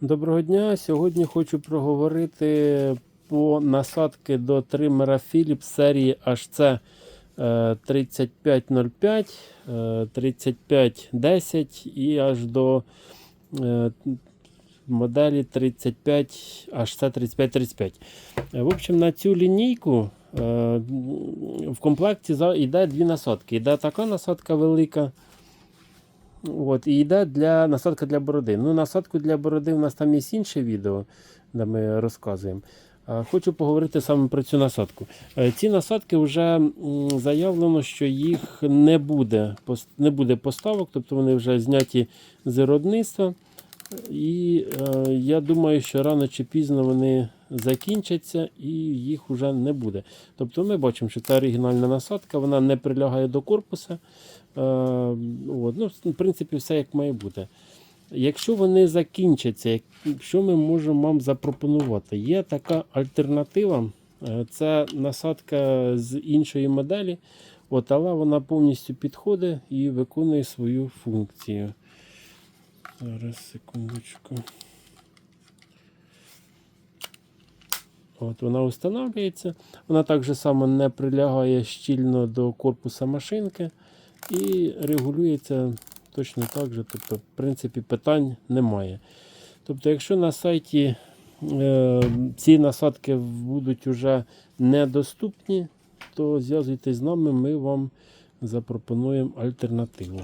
Доброго дня. Сьогодні хочу проговорити по насадки до тримера Philips серії HC е, 3505, е, 3510 і аж до е, моделі 35 HC 3535. Е, В общем, на цю лінійку е, в комплекті йде дві насадки. Йде така насадка велика. От, і йде для насадка для бороди. Ну, насадку для бороди у нас там є інше відео, де ми розказуємо. Хочу поговорити саме про цю насадку. Е, Ці насадки вже заявлено, що їх не буде, не буде поставок, тобто вони вже зняті з виробництва. І е, я думаю, що рано чи пізно вони закінчаться і їх вже не буде. Тобто ми бачимо, що це оригінальна насадка, вона не прилягає до корпуса. Е, ну, в принципі, все як має бути. Якщо вони закінчаться, що ми можемо вам запропонувати? Є така альтернатива. е, Це насадка з іншої моделі, от, але вона повністю підходить і виконує свою функцію. Зараз, секундочку. От Вона встановлюється. Вона так само не прилягає щільно до корпуса машинки і регулюється точно так же. Тобто, в принципі, питань немає. Тобто, якщо на сайті е, ці насадки будуть вже недоступні, то зв'язуйтесь з нами, ми вам запропонуємо альтернативу.